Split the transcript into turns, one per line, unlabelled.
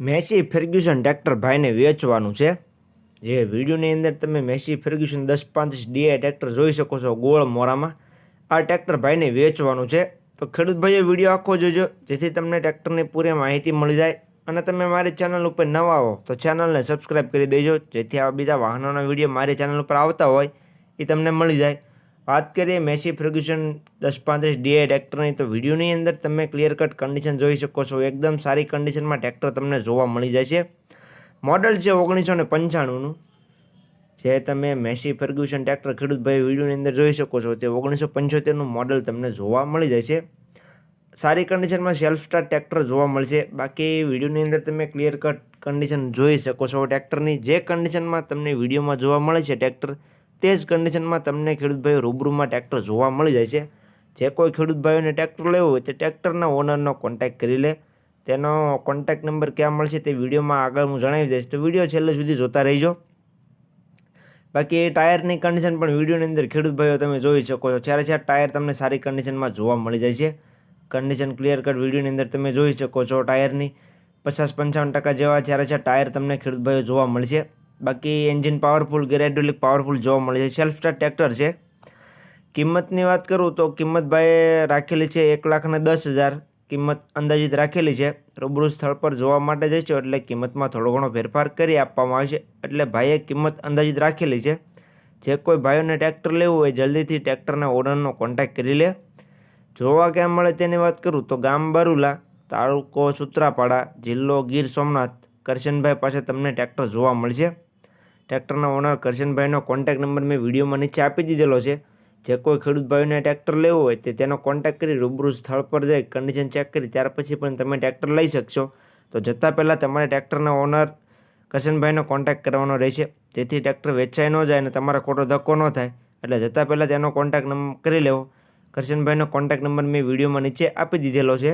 Massey ફેર્ગ્યુસન tractor ભાઈને વેચવાનું છે. જે વિડીયોની અંદર તમે મેસી ફેર્ગ્યુસન દસ પાંત્રીસ ડીઆઈ ટ્રેક્ટર જોઈ શકો છો ગોળ મોરામાં. આ ટ્રેક્ટર ભાઈને વેચવાનું છે. તો ખેડૂત ભાઈઓ, વીડિયો આખો જોજો. જેથી તમને ટ્રેક્ટરની પૂરી માહિતી મળી જાય. અને તમે મારી ચેનલ ઉપર નવા હો, તો ચેનલને સબસ્ક્રાઈબ કરી દેજો. જેથી આવા બીજા વાહનોના વીડિયો મારી ચેનલ ઉપર આવતા હોય, એ તમને મળી જાય. વાત કરીએ મેસી ફર્ગ્યુસન દસ પાંત્રીસ ડીઆઈ ટ્રેક્ટરની, તો વિડીયોની અંદર તમે ક્લિયર કટ કન્ડિશન જોઈ શકો છો. એકદમ સારી કન્ડિશનમાં ટ્રેક્ટર તમને જોવા મળી જાય છે મોડલ છે ઓગણીસો ને પંચાણુંનું. જે તમે મેસી ફર્ગ્યુસન ટ્રેક્ટર ખેડૂતભાઈ વિડીયોની અંદર જોઈ શકો છો, તે ઓગણીસો પંચોતેરનું મોડલ તમને જોવા મળી જાય છે સારી કન્ડિશનમાં સેલ્ફ સ્ટાર્ટ ટ્રેક્ટર જોવા મળશે. બાકી વિડીયોની અંદર તમે ક્લિયર કટ કન્ડિશન જોઈ શકો છો ટ્રેક્ટરની. જે કન્ડિશનમાં તમને વિડીયોમાં જોવા મળે છે ટ્રેક્ટર તે જ કન્ડિશનમાં તમને ખેડૂતભાઈઓ રૂબરૂમાં ટ્રેક્ટર જોવા મળી જાય છે. જે કોઈ ખેડૂતભાઈઓને ટ્રેક્ટર લેવું હોય તે ટ્રેક્ટરના ઓનરનો કોન્ટેક્ટ કરી લે. તેનો કોન્ટેક્ટ નંબર ક્યાં મળશે તે વિડીયોમાં આગળ હું જણાવી દઈશ. તો વીડિયો છેલ્લે સુધી જોતા રહીજો. બાકી એ ટાયરની કન્ડિશન પણ વિડીયોની અંદર ખેડૂત ભાઈઓ તમે જોઈ શકો છો. જ્યારે જ્યારે ટાયર તમને સારી કન્ડિશનમાં જોવા મળી જાય છે. કન્ડિશન ક્લિયર કટ વિડીયોની અંદર તમે જોઈ શકો છો ટાયરની. પચાસ પંચાવન ટકા જેવા જ્યારે ચાર ટાયર તમને ખેડૂત ભાઈઓ જોવા મળશે. બાકી એન્જિન પાવરફુલ ગેરેડ્યુલિક પાવરફુલ જોવા મળે છે. સેલ્ફ સ્ટાર્ટ ટ્રેક્ટર છે. કિંમતની વાત કરું તો કિંમત ભાઈએ રાખેલી છે એક લાખ ને દસ હજાર. કિંમત અંદાજિત રાખેલી છે. રૂબરૂ સ્થળ પર જોવા માટે જઈશું એટલે કિંમતમાં થોડો ઘણો ફેરફાર કરી આપવામાં આવશે. એટલે ભાઈએ કિંમત અંદાજિત રાખેલી છે. જે કોઈ ભાઈઓને ટ્રેક્ટર લેવું હોય જલ્દીથી ટ્રેક્ટરના ઓનરનો કોન્ટેક્ટ કરી લે. જોવા ક્યાં મળે તેની વાત કરું તો ગામ બરુલા, તાલુકો સુત્રાપાડા, જિલ્લો ગીર સોમનાથ, કરશનભાઈ પાસે તમને ટ્રેક્ટર જોવા મળશે. ટ્રેક્ટરના ઓનર કરશનભાઈનો કોન્ટેક્ટ નંબર મેં વિડીયોમાં નીચે આપી દીધેલો છે. જે કોઈ ખેડૂત ભાઈઓને ટ્રેક્ટર લેવું હોય તે તેનો કોન્ટેક્ટ કરી રૂબરૂ સ્થળ પર જઈ કન્ડિશન ચેક કરી ત્યાર પછી પણ તમે ટ્રેક્ટર લઈ શકશો. તો જતાં પહેલાં તમારે ટ્રેક્ટરના ઓનર કરશનભાઈનો કોન્ટેક્ટ કરવાનો રહેશે. જેથી ટ્રેક્ટર વેચાઈ ન જાય અને તમારો ખોટો ધક્કો ન થાય. એટલે જતાં પહેલાં તેનો કોન્ટેક્ટ નંબર કરી લેવો. કરશનભાઈનો કોન્ટેક્ટ નંબર મેં વિડીયોમાં નીચે આપી દીધેલો છે.